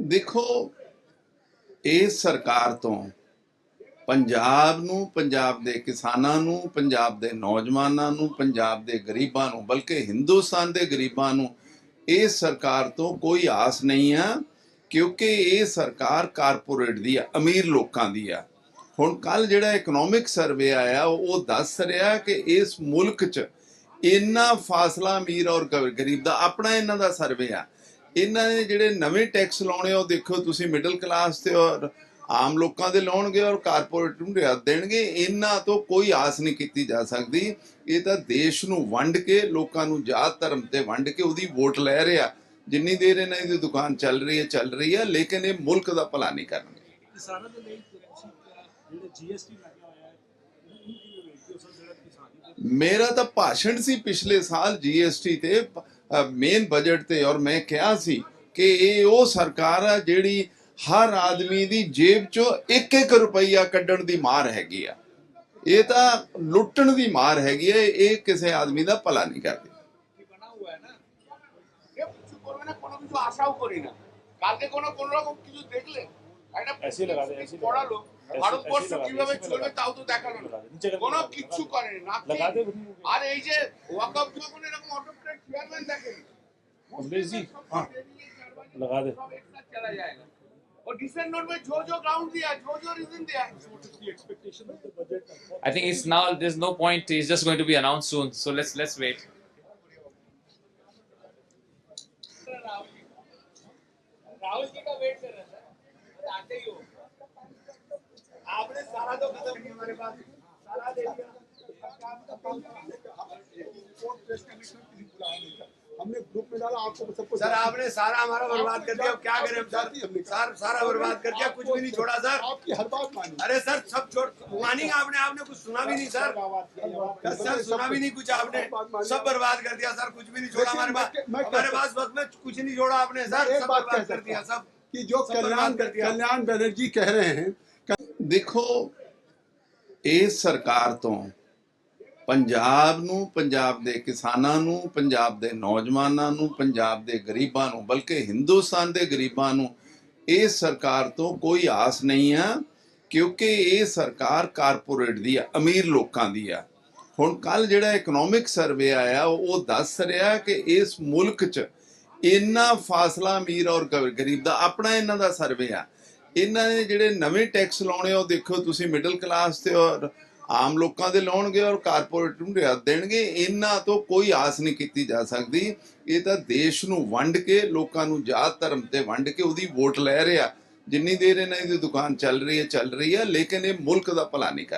ਦੇਖੋ ਇਸ ਸਰਕਾਰ ਤੋਂ ਪੰਜਾਬ ਨੂੰ, ਪੰਜਾਬ ਦੇ ਕਿਸਾਨਾਂ ਨੂੰ, ਪੰਜਾਬ ਦੇ ਨੌਜਵਾਨਾਂ ਨੂੰ, ਪੰਜਾਬ ਦੇ ਗਰੀਬਾਂ ਨੂੰ, ਬਲਕਿ ਹਿੰਦੁਸਤਾਨ ਦੇ ਗਰੀਬਾਂ ਨੂੰ ਇਸ ਸਰਕਾਰ ਤੋਂ ਕੋਈ ਆਸ ਨਹੀਂ ਆ, ਕਿਉਂਕਿ ਇਹ ਸਰਕਾਰ ਕਾਰਪੋਰੇਟ ਦੀ ਆ, ਅਮੀਰ ਲੋਕਾਂ ਦੀ ਆ। ਹੁਣ ਕੱਲ ਜਿਹੜਾ ਇਕਨੋਮਿਕ ਸਰਵੇ ਆਇਆ, ਉਹ ਦੱਸ ਰਿਹਾ ਕਿ ਇਸ ਮੁਲਕ 'ਚ ਇੰਨਾ ਫਾਸਲਾ ਅਮੀਰ ਔਰ ਗਰੀਬ ਦਾ, ਆਪਣਾ ਇਹਨਾਂ ਦਾ ਸਰਵੇ ਆ। ਇਹਨਾਂ ਨੇ ਜਿਹੜੇ ਨਵੇਂ ਟੈਕਸ ਲਾਉਣੇ ਉਹ ਦੇਖੋ ਤੁਸੀਂ ਮਿਡਲ ਕਲਾਸ ਤੇ ਔਰ ਆਮ ਲੋਕਾਂ ਦੇ ਲਾਉਣਗੇ ਔਰ ਕਾਰਪੋਰੇਟ ਨੂੰ ਰਿਆਇਤ ਦੇਣਗੇ ਇਹਨਾਂ ਤੋਂ ਕੋਈ ਆਸ ਨਹੀਂ ਕੀਤੀ ਜਾ ਸਕਦੀ। ਇਹ ਤਾਂ ਦੇਸ਼ ਨੂੰ ਵੰਡ ਕੇ ਲੋਕਾਂ ਨੂੰ ਜਾਤ ਧਰਮ ਤੇ ਵੰਡ ਕੇ ਉਹਦੀ ਵੋਟ ਲੈ ਰਿਹਾ ਜਿੰਨੀ ਦੇਰ ਇਹਨਾਂ ਦੀ ਦੁਕਾਨ ਚੱਲ ਰਹੀ ਹੈ ਚੱਲ ਰਹੀ ਹੈ ਲੇਕਿਨ ਇਹ ਮੁਲਕ ਦਾ ਭਲਾ ਨਹੀਂ ਕਰਨਗੇ। ਕਿਸਾਨਾਂ ਦੇ ਲਈ ਜਿਹੜਾ ਜੀਐਸਟੀ ਲੱਗਿਆ ਹੋਇਆ ਹੈ ਮੇਰਾ ਤਾਂ ਭਾਸ਼ਣ ਸੀ ਪਿਛਲੇ ਸਾਲ ਜੀਐਸਟੀ ਤੇ ਮੇਨ ਬਜਟ ਤੇ ਔਰ ਮੈਂ ਕਿਹਾ ਸੀ ਕਿ ਇਹ ਉਹ ਸਰਕਾਰ ਆ ਜਿਹੜੀ ਹਰ ਆਦਮੀ ਦੀ ਜੇਬ ਚੋਂ 1-1 ਰੁਪਈਆ ਕੱਢਣ ਦੀ ਮਾਰ ਹੈਗੀ ਆ। ਇਹ ਤਾਂ ਲੁੱਟਣ ਦੀ ਮਾਰ ਹੈਗੀ ਆ ਇਹ ਕਿਸੇ ਆਦਮੀ ਦਾ ਭਲਾ ਨਹੀਂ ਕਰਦੀ। কালকে কোনো কোন রকম কিছু দেখলে একটা এসি লাগা দেয় এসি পড়ালো ভারতবর্ষ ऐसे लगा दे, কিভাবে ऐसे চলবে लगा दे। তাও তো দেখালো लगा না दे, नीचे करके কোনো लगा दे, কিচ্ছু लगा করেনি না लगा दे फिर नहीं होगा। আর এই যে ওয়াকআপ যখন এরকম অটোক্রেট চেয়ারম্যান দেখেন अमरीश जी हाँ लगा दे सब एक साथ चला जाएगा और डिसेंट नोट में जो जो ग्राउंड दिया जो जो रीजन दिया the expectation of the budget I think it's now. There's no point. It's just going to be announced soon. So let's let's wait. Rahul ji का वेट कर रहा था बस आते ही हो हमने ग्रुप में डाला आपको सबको सर आपने सारा हमारा बर्बाद कर दिया। अब क्या करें सर? सर सारा बर्बाद कर दिया। कुछ भी नहीं छोड़ा सर। आपकी हर बात मानी। अरे सर सब छोड़। मानी आपने आपने कुछ सुना भी नहीं सर। सर सुना भी नहीं कुछ आपने। सब बर्बाद कर दिया सर। कुछ भी नहीं छोड़ा हमारे पास। हमारे पास वक्त में कुछ नहीं छोड़ा आपने सर। एक सब बात बर्बाद कर दिया सब। की जो कल्याण बर्बाद कर दिया। कल्याण बनर्जी कह रहे हैं ਦੇਖੋ ਇਸ ਸਰਕਾਰ ਤੋਂ ਪੰਜਾਬ ਨੂੰ, ਪੰਜਾਬ ਦੇ ਕਿਸਾਨਾਂ ਨੂੰ, ਪੰਜਾਬ ਦੇ ਨੌਜਵਾਨਾਂ ਨੂੰ, ਪੰਜਾਬ ਦੇ ਗਰੀਬਾਂ ਨੂੰ, ਬਲਕਿ ਹਿੰਦੁਸਤਾਨ ਦੇ ਗਰੀਬਾਂ ਨੂੰ ਇਸ ਸਰਕਾਰ ਤੋਂ ਕੋਈ ਆਸ ਨਹੀਂ ਆ, ਕਿਉਂਕਿ ਇਹ ਸਰਕਾਰ ਕਾਰਪੋਰੇਟ ਦੀ ਆ, ਅਮੀਰ ਲੋਕਾਂ ਦੀ ਆ। ਹੁਣ ਕੱਲ ਜਿਹੜਾ ਇਕਨੋਮਿਕ ਸਰਵੇ ਆਇਆ, ਉਹ ਦੱਸ ਰਿਹਾ ਕਿ ਇਸ ਮੁਲਕ 'ਚ ਇੰਨਾ ਫਾਸਲਾ ਅਮੀਰ ਔਰ ਗਰੀਬ ਦਾ, ਆਪਣਾ ਇਹਨਾਂ ਦਾ ਸਰਵੇ ਆ। ਇਹਨਾਂ ਨੇ ਜਿਹੜੇ ਨਵੇਂ ਟੈਕਸ ਲਾਉਣੇ ਉਹ ਦੇਖੋ ਤੁਸੀਂ ਮਿਡਲ ਕਲਾਸ ਤੇ ਔਰ ਆਮ ਲੋਕਾਂ ਦੇ ਲਾਉਣਗੇ ਔਰ ਕਾਰਪੋਰੇਟ ਨੂੰ ਰਿਆਇਤ ਦੇਣਗੇ, ਇਹਨਾਂ ਤੋਂ ਕੋਈ ਆਸ ਨਹੀਂ ਕੀਤੀ ਜਾ ਸਕਦੀ। ਇਹ ਤਾਂ ਦੇਸ਼ ਨੂੰ ਵੰਡ ਕੇ, ਲੋਕਾਂ ਨੂੰ ਜਾਤ ਧਰਮ ਤੇ ਵੰਡ ਕੇ ਉਹਦੀ ਵੋਟ ਲੈ ਰਿਹਾ। ਜਿੰਨੀ ਦੇਰ ਇਹਨਾਂ ਦੀ ਦੁਕਾਨ ਚੱਲ ਰਹੀ ਹੈ, ਚੱਲ ਰਹੀ ਹੈ, ਲੇਕਿਨ ਇਹ ਮੁਲਕ ਦਾ ਭਲਾ ਨਹੀਂ ਕਰ